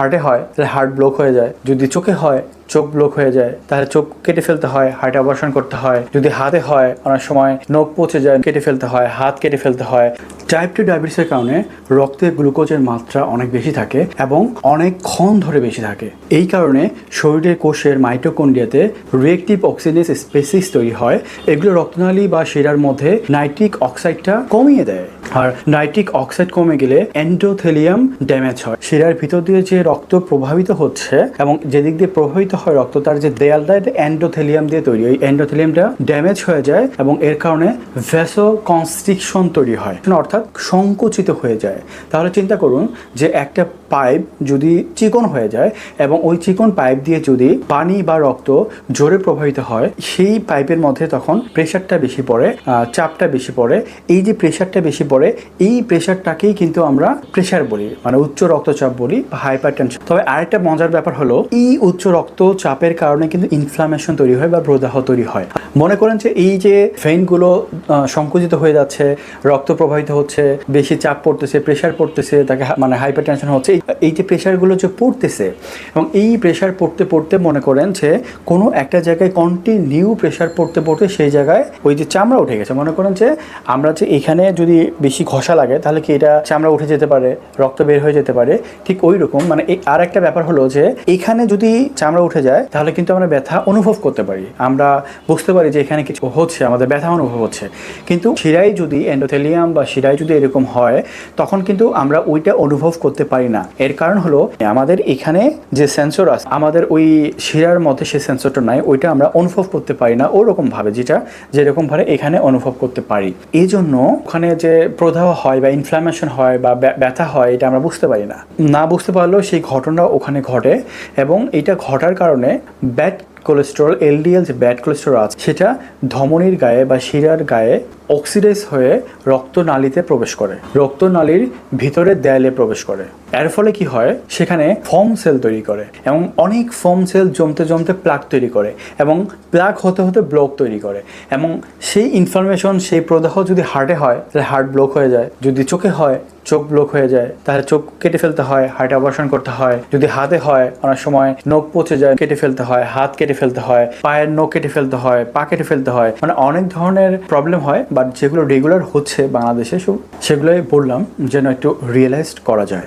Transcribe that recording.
হার্টে হয় তাহলে হার্ট ব্লক হয়ে যায়। যদি চোখে হয় চোখ ব্লক হয়ে যায়, তাহলে চোখ কেটে ফেলতে হয়, হার্ট অপারেশন করতে হয়। যদি হাতে হয়, অনেক সময় নখ পচে যায়, কেটে ফেলতে হয়, হাত কেটে ফেলতে হয়। টাইপ টু ডায়াবেটিসের কারণে রক্তে গ্লুকোজের মাত্রা অনেক বেশি থাকে এবং অনেকক্ষণ ধরে বেশি থাকে। এই কারণে শরীরের কোষের মাইটোকন্ডিয়াতে রিয়েক্টিভ অক্সিডেন্স স্পেসিস তৈরি হয়। এগুলো রক্তনালী বা শিরার মধ্যে নাইট্রিক অক্সাইডটা কমিয়ে দেয়। আর নাইট্রিক অক্সাইড কমে গেলে এন্ডোথেলিয়াম ড্যামেজ হয়। শিরার ভিতর দিয়ে যে রক্ত প্রভাবিত হচ্ছে এবং যেদিক দিয়ে প্রভাবিত হয় রক্ত, তার যে দেয়ালটা এটা এন্ডোথেলিয়াম দিয়ে তৈরি। ওই এন্ডোথেলিয়ামটা ড্যামেজ হয়ে যায় এবং এর কারণে ভ্যাসো কনস্ট্রিকশন তৈরি হয়। অর্থাৎ সংকুচিত হয়ে যায়। তাহলে চিন্তা করুন যে একটা পাইপ যদি চিকন হয়ে যায় এবং ওই চিকন পাইপ দিয়ে যদি পানি বা রক্ত জোরে প্রবাহিত হয়, সেই পাইপের মধ্যে তখন প্রেশারটা বেশি পড়ে চাপটা বেশি পড়ে। এই যে প্রেশারটা বেশি পড়ে, এই প্রেশারটাকেই কিন্তু আমরা প্রেশার বলি মানে উচ্চ রক্তচাপ বলি বা হাইপার টেনশন তবে আরেকটা মজার ব্যাপার হলো, এই উচ্চ রক্তচাপের কারণে কিন্তু ইনফ্লামেশন তৈরি হয় বা প্রদাহ তৈরি হয়। মনে করেন যে এই যে ভেইনগুলো সংকুচিত হয়ে যাচ্ছে, রক্ত প্রবাহিত হচ্ছে, বেশি চাপ পড়তেছে প্রেশার পড়তেছে, তাকে মানে হাইপার টেনশন হচ্ছে, এই- যে প্রেশারগুলো যে পড়তেছে এবং এই প্রেশার পড়তে পড়তে মনে করেন যে কোনো একটা জায়গায় কন্টিনিউ প্রেশার পড়তে পড়তে সেই জায়গায় ওই যে চামড়া উঠে গেছে। মনে করেন যে আমরা যে এখানে যদি বেশি ঘষা লাগে, তাহলে কি এটা চামড়া উঠে যেতে পারে, রক্ত বের হয়ে যেতে পারে? ঠিক ওই রকম। মানে আর একটা ব্যাপার হলো যে এখানে যদি চামড়া উঠে যায়, তাহলে কিন্তু আমরা ব্যথা অনুভব করতে পারি। আমরা বুঝতে পারি যে এখানে কিছু হচ্ছে, আমাদের ব্যথা অনুভব হচ্ছে। কিন্তু শিরায় যদি এন্ডোথেলিয়াম বা শিরায় যদি এরকম হয়, তখন কিন্তু আমরা ওইটা অনুভব করতে পারি না। এর কারণ হলো, আমাদের এখানে যে সেন্সর আছে, আমাদের ওই শিরার মধ্যে সেই সেন্সরটা নাই, ওইটা আমরা অনুভব করতে পারি না ওরকম ভাবে যেটা যেরকম ভাবে এখানে অনুভব করতে পারি। এই জন্য ওখানে যে প্রদাহ হয় বা ইনফ্লামেশন হয় বা ব্যথা হয়, এটা আমরা বুঝতে পারি না। না বুঝতে পারলেও সেই ঘটনা ওখানে ঘটে এবং এটা ঘটার কারণে ব্যাড কোলেস্টেরল এলডিএল যে ব্যাড কোলেস্ট্রল আছে সেটা ধমনির গায়ে বা শিরার গায়ে অক্সিডাইজ হয়ে রক্তনালীতে প্রবেশ করে। রক্তনালীর ভিতরের দেয়ালে প্রবেশ করে। এর ফলে কি হয়? সেখানে ফর্ম সেল তৈরি করে এবং অনেক ফর্ম সেল জমতে জমতে প্লাক তৈরি করে এবং প্লাক হতে হতে ব্লক তৈরি করে এবং সেই ইনফরমেশন সেই প্রদাহ যদি হার্টে হয়, তাহলে হার্ট ব্লক হয়ে যায়। যদি চোখে হয়, চোখ ব্লক হয়ে যায়, তাহলে চোখ কেটে ফেলতে হয় হার্ট অপারেশন করতে হয়। যদি হাতে হয়, অনেক সময় নখ পচে যায়, কেটে ফেলতে হয়, হাত কেটে ফেলতে হয়, পায়ের নখ কেটে ফেলতে হয়, পা কেটে ফেলতে হয়। মানে অনেক ধরনের প্রবলেম হয় বাট যেগুলো রেগুলার হচ্ছে বাংলাদেশে সেগুলোই বললাম যেন একটু রিয়েলাইজড করা যায়।